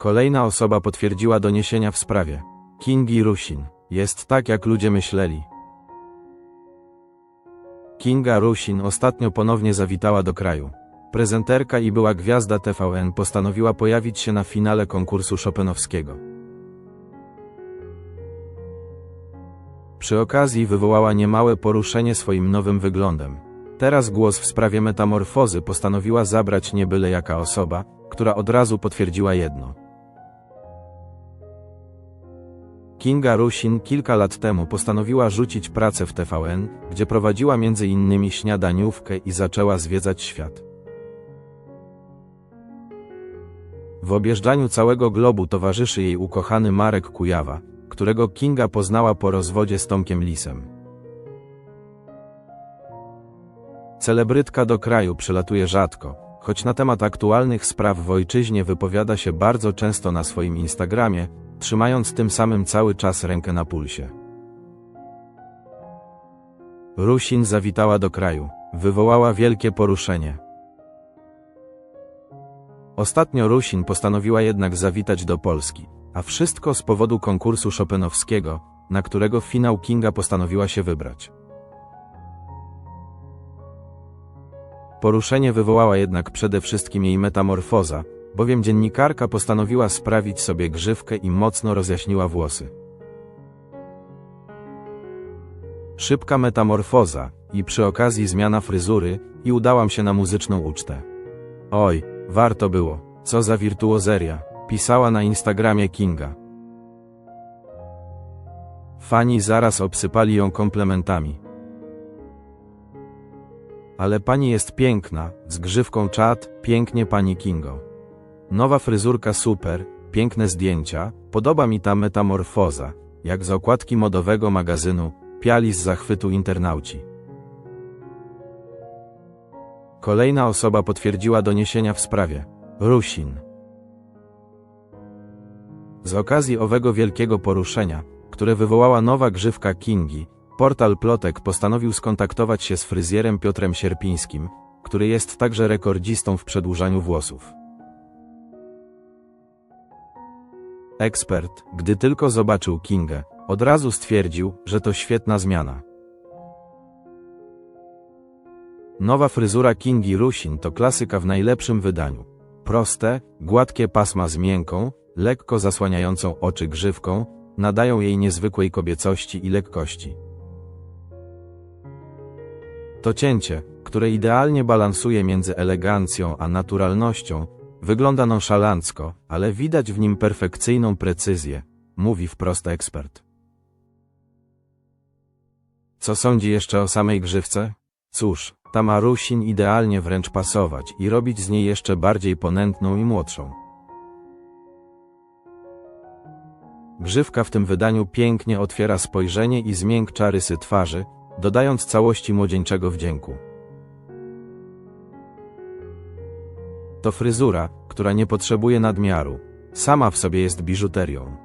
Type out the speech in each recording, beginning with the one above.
Kolejna osoba potwierdziła doniesienia w sprawie. Kingi Rusin. Jest tak, jak ludzie myśleli. Kinga Rusin ostatnio ponownie zawitała do kraju. Prezenterka i była gwiazda TVN postanowiła pojawić się na finale konkursu Chopinowskiego. Przy okazji wywołała niemałe poruszenie swoim nowym wyglądem. Teraz głos w sprawie metamorfozy postanowiła zabrać nie byle jaka osoba, która od razu potwierdziła jedno. Kinga Rusin kilka lat temu postanowiła rzucić pracę w TVN, gdzie prowadziła innymi śniadaniówkę i zaczęła zwiedzać świat. W objeżdżaniu całego globu towarzyszy jej ukochany Marek Kujawa, którego Kinga poznała po rozwodzie z Tomkiem Lisem. Celebrytka do kraju przylatuje rzadko, choć na temat aktualnych spraw w ojczyźnie wypowiada się bardzo często na swoim Instagramie, trzymając tym samym cały czas rękę na pulsie. Rusin zawitała do kraju, wywołała wielkie poruszenie. Ostatnio Rusin postanowiła jednak zawitać do Polski, a wszystko z powodu konkursu Chopinowskiego, na którego finał Kinga postanowiła się wybrać. Poruszenie wywołała jednak przede wszystkim jej metamorfoza, bowiem dziennikarka postanowiła sprawić sobie grzywkę i mocno rozjaśniła włosy. Szybka metamorfoza i przy okazji zmiana fryzury i udałam się na muzyczną ucztę. Oj, warto było, co za wirtuozeria, pisała na Instagramie Kinga. Fani zaraz obsypali ją komplementami. Ale pani jest piękna, z grzywką czat, pięknie pani Kingo. Nowa fryzurka super, piękne zdjęcia, podoba mi ta metamorfoza, jak z okładki modowego magazynu, piali z zachwytu internauci. Kolejna osoba potwierdziła doniesienia w sprawie. Rusin. Z okazji owego wielkiego poruszenia, które wywołała nowa grzywka Kingi, portal Plotek postanowił skontaktować się z fryzjerem Piotrem Sierpińskim, który jest także rekordzistą w przedłużaniu włosów. Ekspert, gdy tylko zobaczył Kingę, od razu stwierdził, że to świetna zmiana. Nowa fryzura Kingi Rusin to klasyka w najlepszym wydaniu. Proste, gładkie pasma z miękką, lekko zasłaniającą oczy grzywką, nadają jej niezwykłej kobiecości i lekkości. To cięcie, które idealnie balansuje między elegancją a naturalnością, wygląda nonszalancko, ale widać w nim perfekcyjną precyzję, mówi wprost ekspert. Co sądzi jeszcze o samej grzywce? Cóż, ta ma Rusin idealnie wręcz pasować i robić z niej jeszcze bardziej ponętną i młodszą. Grzywka w tym wydaniu pięknie otwiera spojrzenie i zmiękcza rysy twarzy, dodając całości młodzieńczego wdzięku. To fryzura, która nie potrzebuje nadmiaru. Sama w sobie jest biżuterią.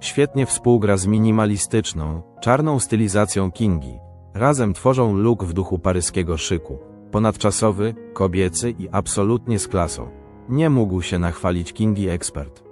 Świetnie współgra z minimalistyczną, czarną stylizacją Kingi. Razem tworzą look w duchu paryskiego szyku. Ponadczasowy, kobiecy i absolutnie z klasą. Nie mógł się nachwalić Kingi ekspert.